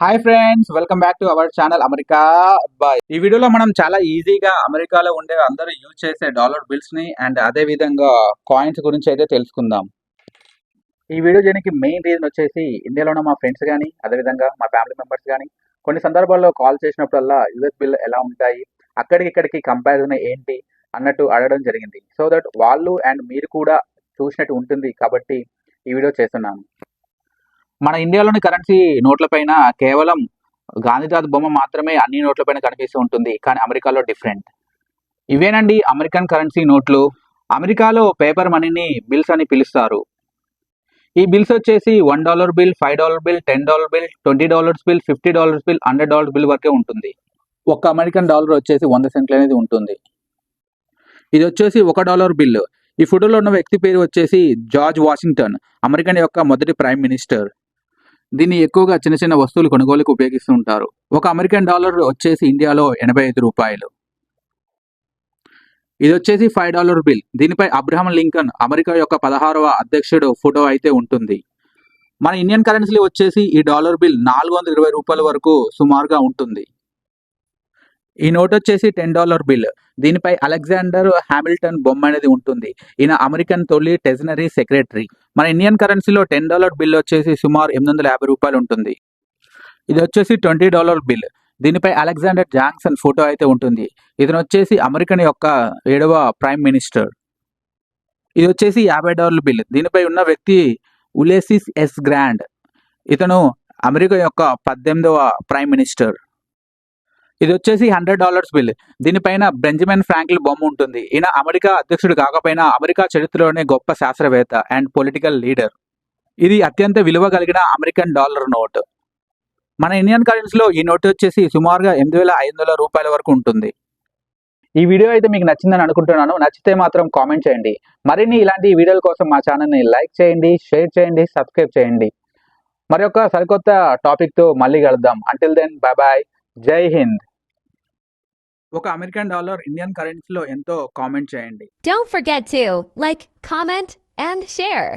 Hi friends welcome back to our channel America boy ఈ వీడియోలో మనం చాలా ఈజీగా అమెరికాలో ఉండే అందరూ యూజ్ చేసే డాలర్ బిల్స్ని అండ్ అదే విధంగా కాయిన్స్ గురించి అయితే తెలుసుకుందాం. ఈ వీడియో చేయడానికి మెయిన్ రీజన్ వచ్చేసి ఇండియాలో మా ఫ్రెండ్స్ కానీ అదేవిధంగా మా ఫ్యామిలీ మెంబర్స్ కానీ కొన్ని సందర్భాల్లో కాల్ చేసినప్పుడల్లా యూఎస్ బిల్ ఎలా ఉంటాయి అక్కడికి ఇక్కడికి కంపారిజన్ ఏంటి అన్నట్టు అడగడం జరిగింది. సో దట్ వాళ్ళు అండ్ మీరు కూడా చూసినట్టు ఉంటుంది కాబట్టి ఈ వీడియో చేస్తున్నాను. మన ఇండియాలోని కరెన్సీ నోట్లపైన కేవలం గాంధీదాద్ బొమ్మ మాత్రమే అన్ని నోట్లపైన కనిపిస్తూ ఉంటుంది. కానీ అమెరికాలో డిఫరెంట్ ఇవేనండి అమెరికన్ కరెన్సీ నోట్లు. అమెరికాలో పేపర్ మనీని బిల్స్ అని పిలుస్తారు. ఈ బిల్స్ వచ్చేసి one dollar bill five dollar bill ten dollar bill twenty dollars bill fifty dollars bill hundred dollars bill వరకే ఉంటుంది. ఒక అమెరికన్ డాలర్ వచ్చేసి వంద సెంట్లు అనేది ఉంటుంది. ఇది వచ్చేసి ఒక డాలర్ బిల్ ఈ ఫోటోలో ఉన్న వ్యక్తి పేరు వచ్చేసి జార్జ్ వాషింగ్టన్ అమెరికన్ యొక్క మొదటి ప్రైమ్ మినిస్టర్. దీన్ని ఎక్కువగా చిన్న చిన్న వస్తువులు కొనుగోలుకు ఉపయోగిస్తూ ఉంటారు. ఒక అమెరికన్ డాలర్ వచ్చేసి ఇండియాలో ఎనభై ఐదు రూపాయలు. ఇది వచ్చేసి ఫైవ్ డాలర్ బిల్. దీనిపై అబ్రహం లింకన్ అమెరికా యొక్క పదహారవ అధ్యక్షుడు ఫోటో అయితే ఉంటుంది. మన ఇండియన్ కరెన్సీలో వచ్చేసి ఈ డాలర్ బిల్ నాలుగు వందల ఇరవై రూపాయల వరకు సుమారుగా ఉంటుంది. ఈ నోట్ వచ్చేసి టెన్ డాలర్ బిల్ దీనిపై అలెగ్జాండర్ హామిల్టన్ బొమ్మ అనేది ఉంటుంది. ఈయన అమెరికన్ తొలి టెజనరీ సెక్రటరీ మన ఇండియన్ కరెన్సీలో టెన్ డాలర్ బిల్ వచ్చేసి సుమారు ఎనిమిది వందల యాభై రూపాయలు ఉంటుంది. ఇది వచ్చేసి ట్వంటీ డాలర్ బిల్ దీనిపై అలెగ్జాండర్ జాన్సన్ ఫోటో అయితే ఉంటుంది. ఇతను వచ్చేసి అమెరికన్ యొక్క ఏడవ ప్రైమ్ మినిస్టర్ ఇది వచ్చేసి యాభై డాలర్ బిల్ దీనిపై ఉన్న వ్యక్తి ఉలేసిస్ ఎస్ గ్రాండ్ ఇతను అమెరికా యొక్క పద్దెనిమిదవ ప్రైమ్ మినిస్టర్ ఇది వచ్చేసి హండ్రెడ్ డాలర్స్ బిల్ దీనిపైన బెంజమిన్ ఫ్రాంక్లిన్ బొమ్మ ఉంటుంది. ఈయన అమెరికా అధ్యక్షుడు కాకపోయినా అమెరికా చరిత్రలోనే గొప్ప శాస్త్రవేత్త అండ్ పొలిటికల్ లీడర్ ఇది అత్యంత విలువ కలిగిన అమెరికన్ డాలర్ నోట్. మన ఇండియన్ కరెన్సీలో ఈ నోట్ వచ్చేసి సుమారుగా ఎనిమిది వేల ఐదు వందల రూపాయల వరకు ఉంటుంది. ఈ వీడియో అయితే మీకు నచ్చిందని అనుకుంటున్నాను. నచ్చితే మాత్రం కామెంట్ చేయండి. మరిన్ని ఇలాంటి వీడియోల కోసం మా ఛానల్ని లైక్ చేయండి షేర్ చేయండి సబ్స్క్రైబ్ చేయండి. మరి ఒక సరికొత్త టాపిక్తో మళ్ళీ కలుద్దాం. అంటిల్ దెన్ బాయ్ బాయ్ జై హింద్. ఒక అమెరికన్ డాలర్ ఇండియన్ కరెన్సీలో ఎంతో కామెంట్ చేయండి Don't forget to like, comment, and share.